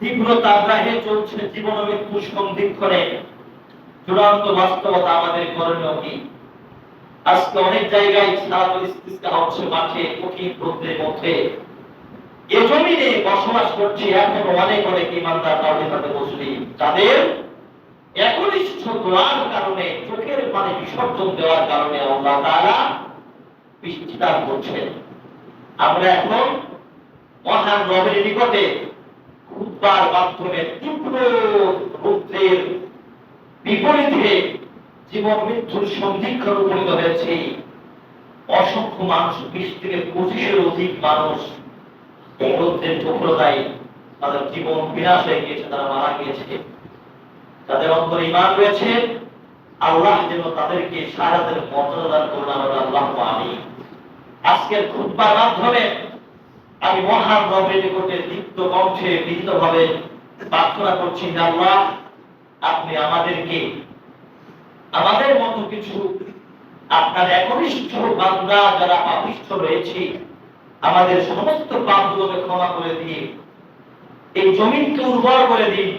তীব্র তাগ্রাহে চলছে জীবন মৃত্যু সন্ধিক্ষণে চূড়ান্ত বাস্তবতা আমাদের করণীয় কি? আজকে অনেক জায়গায় সারাতুল ইস্তিসকা হচ্ছে মাঠে কঠিন রোদ্রের মধ্যে। এ জমিনে বসবাস করছে এখন অনেক অনেক ইমানদার তাওহীদ মুসলিম যাদের একনিষ্ঠ দোয়ার কারণে, চোখের পানি বিসর্জন দেওয়ার কারণে আল্লাহ তাআলা বৃষ্টি করছেন। আমরা এখন মহান রবের নিকটে খুতবার মাধ্যমে তীব্র রৌদ্রের বিপরীতে জীবন মৃত্যুর সন্ধিক্ষণ উপনীত হয়েছে। অসংখ্য মানুষ বিশ থেকে পঁচিশের অধিক মানুষ রৌদ্রের তাদের জীবন বিনাশ হয়ে গিয়েছে, তারা মারা গিয়েছে। তাদের অন্তরে ইমান রয়েছে, আল্লাহ যেন তাদেরকে সারাদের মর্যাদা দান করুন আমরা আল্লাহ আজকের খুতবার মাধ্যমে আমি মহান রবের নিকটে দীপ্ত কণ্ঠে বিহিতভাবে প্রার্থনা করছি আল্লাহ, আপনি আমাদেরকে আমাদের মতো কিছু আপনার একনিষ্ঠ বান্দা যারা পাপিষ্ঠ রয়েছে, আমাদের সমস্ত পাপগুলোকে ক্ষমা করে দিয়ে, এই জমিনকে উর্বর করে দিন,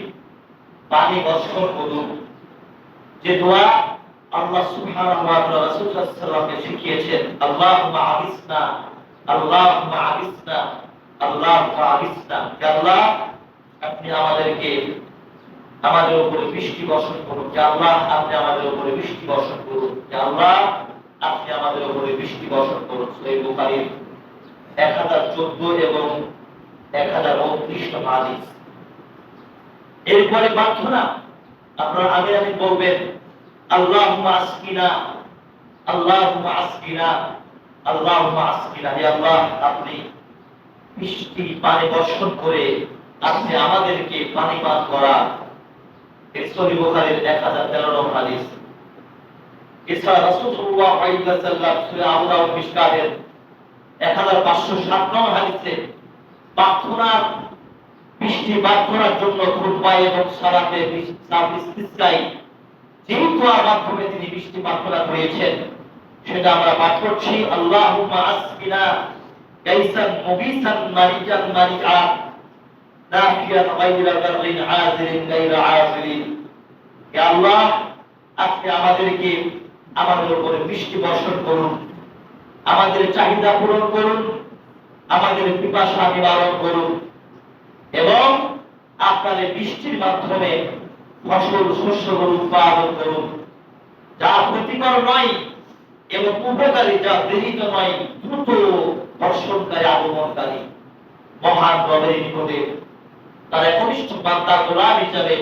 পানি, বর্ষণ করুন যে দোয়া আল্লাহ সুবহানাহু ওয়া তাআলা রাসূল সাল্লাল্লাহু আলাইহি ওয়াসাল্লামকে শিখিয়েছেন, আল্লাহুম্মা আবিসনা আল্লাহ আমাদের উপরে বৃষ্টি বর্ষণ করুন। আল্লাহ, আপনি আমাদের উপরে বৃষ্টি বর্ষণ করুন। আল্লাহ, আপনি আমাদের উপরে বৃষ্টি বর্ষণ করুন। সহিহ বুখারীর 1014 এবং 1029 নম্বর হাদিস। এরপরে প্রার্থনা আপনারা আগে আমি বলবেন, আল্লাহুম্মা আসকিনা আল্লাহুম্মা আসকিনা। আল্লাহ, আপনি পানি বর্ষণ করে আপনি আমাদেরকে পানি পান করা। এই সহিহ বুখারীর 1013 নম্বর হাদিস। এছাড়া রাসূলুল্লাহ সাল্লাল্লাহু আলাইহি ওয়াসাল্লাম সূরা আবু দাউদ মিশকাতের 1507 নম্বর হাদিসে প্রার্থনার বৃষ্টি প্রার্থনার জন্য মাধ্যমে তিনি বৃষ্টি প্রার্থনা করেছেন সেটা আমরা পাঠ করছি মুগিসান মারিজান মারিআ নাফিয়ান গায়রা গায়রা আল্লাহ আমাদেরকে আমাদের উপরে বৃষ্টি বর্ষণ করুন, আমাদের চাহিদা পূরণ করুন, আমাদের পিপাসা নিবারণ করুন এবং আপনার এই বৃষ্টির মাধ্যমে ফসল শস্যগুলো উৎপাদন করুন। যা ক্ষতিকর নয় এবং উপকারী যা দেরিত নয়, দ্রুত বর্ষণকারী আগমনকারী, মহান রবের নিকটে। তার একনিষ্ঠ বার্তা গোলাম হিসাবে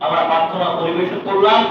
আমরা প্রার্থনা পরিবেশন করলাম।